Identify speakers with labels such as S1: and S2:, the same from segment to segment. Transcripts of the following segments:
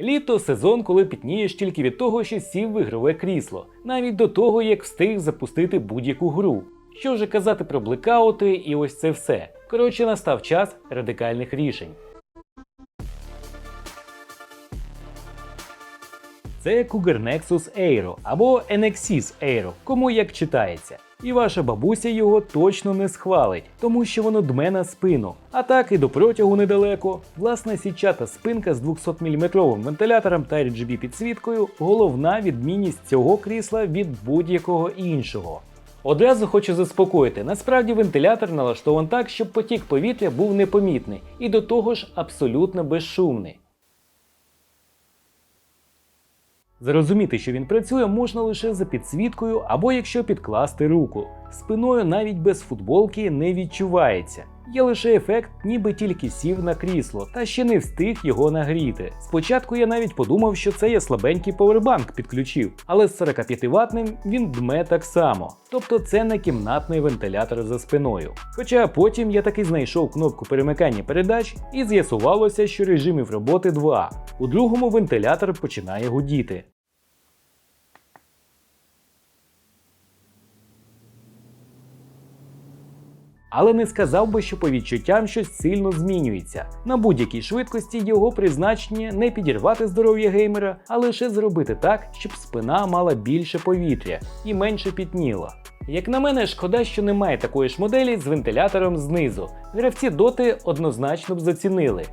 S1: Літо сезон, коли пітнієш тільки від того, що сів в ігрове крісло, навіть до того, як встиг запустити будь-яку гру. Що вже казати про блекаути і ось це все. Коротше, настав час радикальних рішень. Це Cougar Nexus Aero або Enexis Aero, кому як читається. І ваша бабуся його точно не схвалить, тому що воно дме на спину. А так і до протягу недалеко. Власна січата спинка з 200 мм вентилятором та RGB підсвіткою головна відмінність цього крісла від будь-якого іншого. Одразу хочу заспокоїти, насправді вентилятор налаштований так, щоб потік повітря був непомітний і до того ж абсолютно безшумний. Зрозуміти, що він працює, можна лише за підсвіткою або якщо підкласти руку. Спиною навіть без футболки не відчувається. Є лише ефект, ніби тільки сів на крісло, та ще не встиг його нагріти. Спочатку я навіть подумав, що це я слабенький повербанк підключив, але з 45 ватним він дме так само. Тобто це не кімнатний вентилятор за спиною. Хоча потім я таки знайшов кнопку перемикання передач і з'ясувалося, що режимів роботи два. У другому вентилятор починає гудіти. Але не сказав би, що по відчуттям щось сильно змінюється. На будь-якій швидкості його призначення не підірвати здоров'я геймера, а лише зробити так, щоб спина мала більше повітря і менше пітніла. Як на мене, шкода, що немає такої ж моделі з вентилятором знизу. Гравці доти однозначно б зацінили.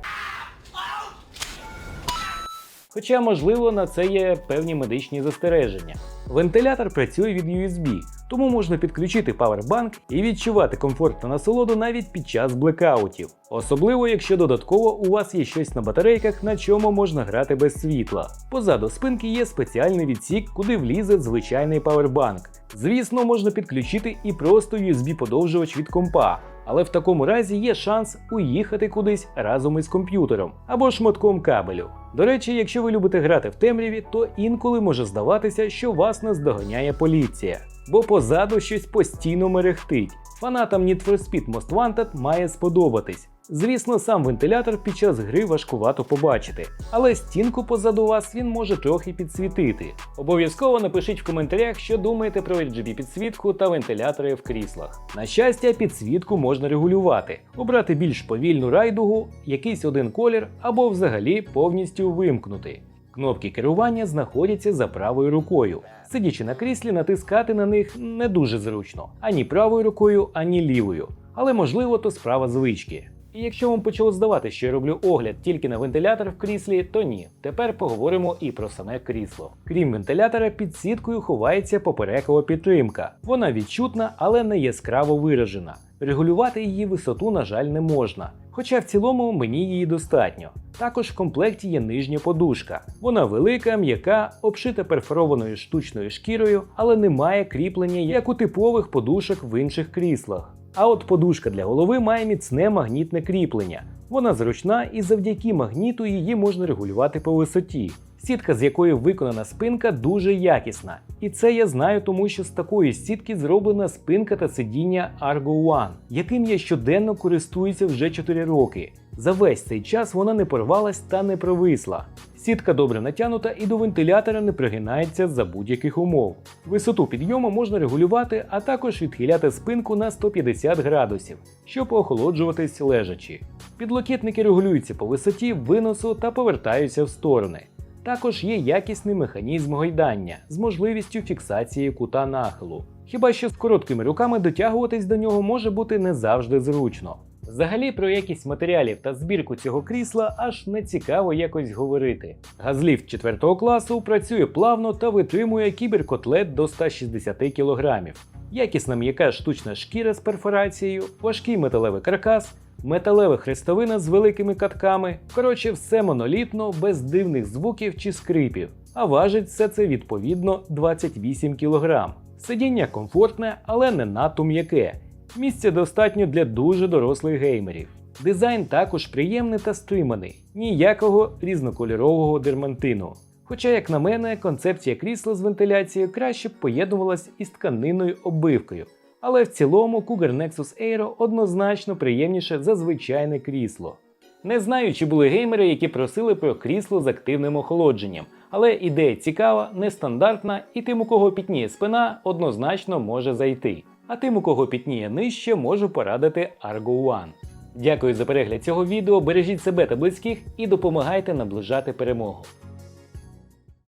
S1: Хоча, можливо, на це є певні медичні застереження. Вентилятор працює від USB, тому можна підключити павербанк і відчувати комфорт та насолоду навіть під час блекаутів. Особливо, якщо додатково у вас є щось на батарейках, на чому можна грати без світла. Позаду спинки є спеціальний відсік, куди влізе звичайний павербанк. Звісно, можна підключити і просто USB-подовжувач від компа, але в такому разі є шанс уїхати кудись разом із комп'ютером або шматком кабелю. До речі, якщо ви любите грати в темряві, то інколи може здаватися, що вас наздоганяє поліція, бо позаду щось постійно мерехтить. Фанатам Need for Speed Most Wanted має сподобатись. Звісно, сам вентилятор під час гри важкувато побачити, але стінку позаду вас він може трохи підсвітити. Обов'язково напишіть в коментарях, що думаєте про RGB підсвітку та вентилятори в кріслах. На щастя, підсвітку можна регулювати, обрати більш повільну райдугу, якийсь один колір або взагалі повністю вимкнути. Кнопки керування знаходяться за правою рукою. Сидячи на кріслі, натискати на них не дуже зручно ані правою рукою, ані лівою. Але можливо, то справа звички. І якщо вам почало здавати, що я роблю огляд тільки на вентилятор в кріслі, то ні. Тепер поговоримо і про саме крісло. Крім вентилятора, під сіткою ховається поперекова підтримка. Вона відчутна, але не яскраво виражена. Регулювати її висоту, на жаль, не можна. Хоча в цілому мені її достатньо. Також в комплекті є нижня подушка. Вона велика, м'яка, обшита перфорованою штучною шкірою, але не має кріплення, як у типових подушок в інших кріслах. А от подушка для голови має міцне магнітне кріплення. Вона зручна і завдяки магніту її можна регулювати по висоті. Сітка, з якої виконана спинка, дуже якісна. І це я знаю, тому що з такої сітки зроблена спинка та сидіння Argo One, яким я щоденно користуюся вже 4 роки. За весь цей час вона не порвалась та не провисла. Сітка добре натягнута і до вентилятора не пригинається за будь-яких умов. Висоту підйому можна регулювати, а також відхиляти спинку на 150 градусів, щоб охолоджуватись лежачи. Підлокітники регулюються по висоті, виносу та повертаються в сторони. Також є якісний механізм гойдання з можливістю фіксації кута нахилу. Хіба що з короткими руками дотягуватись до нього може бути не завжди зручно. Взагалі про якість матеріалів та збірку цього крісла аж не цікаво якось говорити. Газліфт 4 класу працює плавно та витримує кіберкотлет до 160 кг. Якісна м'яка штучна шкіра з перфорацією, важкий металевий каркас, металева хрестовина з великими катками. Коротше, все монолітно, без дивних звуків чи скрипів. А важить все це відповідно 28 кг. Сидіння комфортне, але не надто м'яке. Місця достатньо для дуже дорослих геймерів. Дизайн також приємний та стриманий, ніякого різнокольорового дермантину. Хоча, як на мене, концепція крісла з вентиляцією краще б поєднувалась із тканинною оббивкою. Але в цілому Cougar Nexus Aero однозначно приємніше за звичайне крісло. Не знаю, чи були геймери, які просили про крісло з активним охолодженням, але ідея цікава, нестандартна, і тим, у кого пітніє спина, однозначно може зайти. А тим, у кого пітніє нижче, можу порадити Argo One. Дякую за перегляд цього відео. Бережіть себе та близьких і допомагайте наближати перемогу.